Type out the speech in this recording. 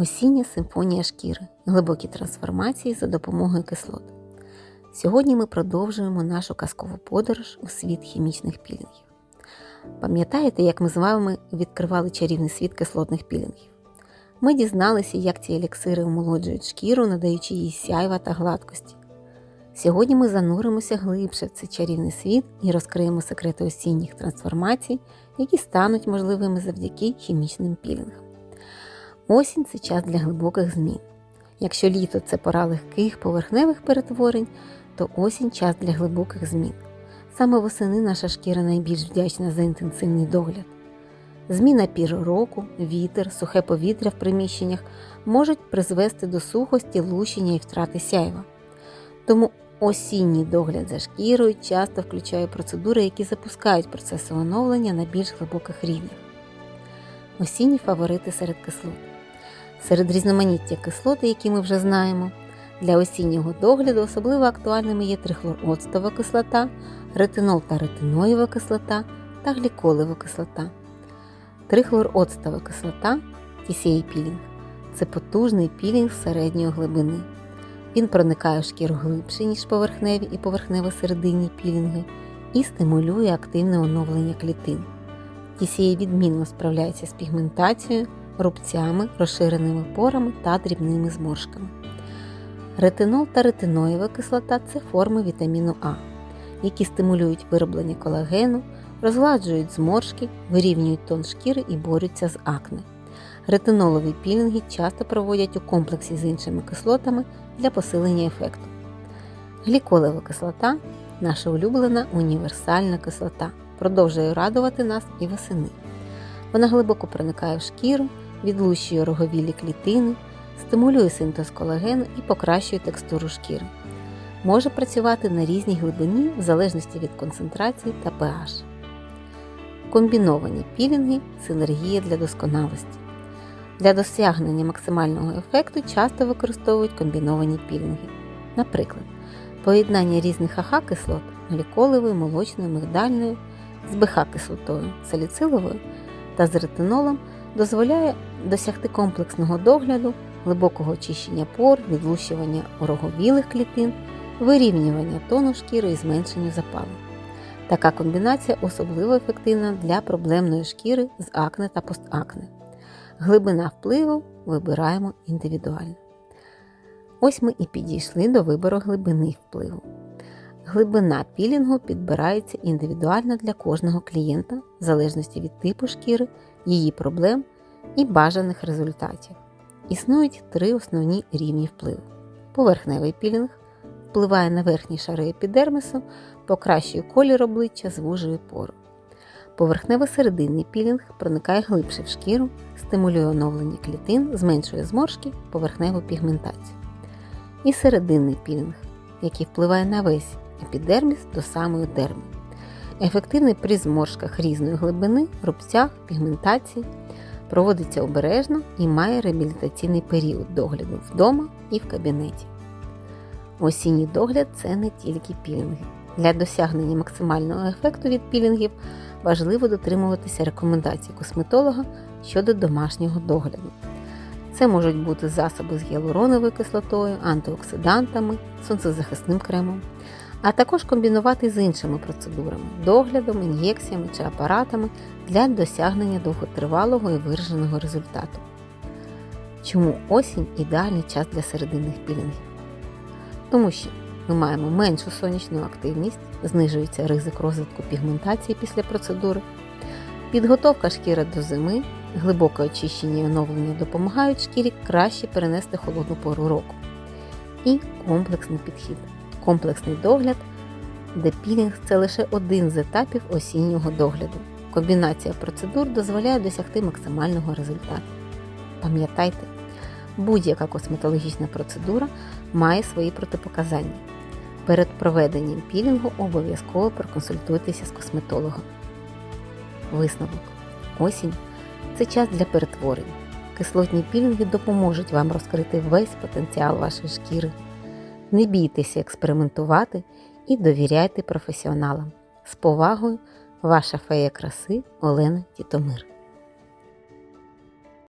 Осіння симфонія шкіри, глибокі трансформації за допомогою кислот. Сьогодні ми продовжуємо нашу казкову подорож у світ хімічних пілінгів. Пам'ятаєте, як ми з вами відкривали чарівний світ кислотних пілінгів? Ми дізналися, як ці еліксири омолоджують шкіру, надаючи їй сяйва та гладкості. Сьогодні ми зануримося глибше в цей чарівний світ і розкриємо секрети осінніх трансформацій, які стануть можливими завдяки хімічним пілінгам. Осінь це час для глибоких змін. Якщо літо це пора легких поверхневих перетворень, то осінь час для глибоких змін. Саме восени наша шкіра найбільш вдячна за інтенсивний догляд. Зміна пір року, вітер, сухе повітря в приміщеннях можуть призвести до сухості, лущення і втрати сяйва. Тому осінній догляд за шкірою часто включає процедури, які запускають процеси оновлення на більш глибоких рівнях. Осінні фаворити серед кислот. Серед різноманіття кислот, які ми вже знаємо, для осіннього догляду особливо актуальними є трихлороцтова кислота, ретинол та ретиноєва кислота та гліколева кислота. Трихлороцтова кислота TCA пілінг це потужний пілінг середньої глибини. Він проникає в шкіру глибше, ніж поверхневі і поверхнево-серединні пілінги, і стимулює активне оновлення клітин. TCA відмінно справляється з пігментацією, рубцями, розширеними порами та дрібними зморшками. Ретинол та ретиноєва кислота це форми вітаміну А, які стимулюють вироблення колагену, розгладжують зморшки, вирівнюють тон шкіри і борються з акне. Ретинолові пілінги часто проводять у комплексі з іншими кислотами для посилення ефекту. Гліколева кислота наша улюблена універсальна кислота, продовжує радувати нас і восени. Вона глибоко проникає в шкіру, відлущує роговілі клітини, стимулює синтез колагену і покращує текстуру шкіри. Може працювати на різній глибині в залежності від концентрації та pH. Комбіновані пілінги синергія для досконалості. Для досягнення максимального ефекту часто використовують комбіновані пілінги. Наприклад, поєднання різних АХ-кислот гліколевою, молочною, мигдальною, з БХ-кислотою, саліциловою та з ретинолом дозволяє досягти комплексного догляду, глибокого очищення пор, відлущування ороговілих клітин, вирівнювання тону шкіри і зменшення запалу. Така комбінація особливо ефективна для проблемної шкіри з акне та постакне. Глибина впливу вибираємо індивідуально. Ось ми і підійшли до вибору глибини впливу. Глибина пілінгу підбирається індивідуально для кожного клієнта в залежності від типу шкіри, її проблем і бажаних результатів. Існують три основні рівні впливу. Поверхневий пілінг впливає на верхні шари епідермісу, покращує колір обличчя, звужує пору. Поверхнево-серединний пілінг проникає глибше в шкіру, стимулює оновлення клітин, зменшує зморшки, поверхневу пігментацію. І серединний пілінг, який впливає на весь епідерміс до самої дерми. Ефективний при зморшках різної глибини, рубцях, пігментації, проводиться обережно і має реабілітаційний період догляду вдома і в кабінеті. Осінній догляд це не тільки пілінги. Для досягнення максимального ефекту від пілінгів важливо дотримуватися рекомендацій косметолога щодо домашнього догляду. Це можуть бути засоби з гіалуроновою кислотою, антиоксидантами, сонцезахисним кремом, а також комбінувати з іншими процедурами доглядом, ін'єкціями чи апаратами для досягнення довготривалого і вираженого результату. Чому осінь ідеальний час для серединних пілінгів? Тому що ми маємо меншу сонячну активність, знижується ризик розвитку пігментації після процедури, підготовка шкіри до зими, глибоке очищення і оновлення допомагають шкірі краще перенести холодну пору року. І комплексний підхід. Комплексний догляд, де пілінг це лише один з етапів осіннього догляду. Комбінація процедур дозволяє досягти максимального результату. Пам'ятайте, будь-яка косметологічна процедура має свої протипоказання. Перед проведенням пілінгу обов'язково проконсультуйтеся з косметологом. Висновок. Осінь це час для перетворень. Кислотні пілінги допоможуть вам розкрити весь потенціал вашої шкіри. Не бійтеся експериментувати і довіряйте професіоналам. З повагою, ваша фея краси Олена Тітомир.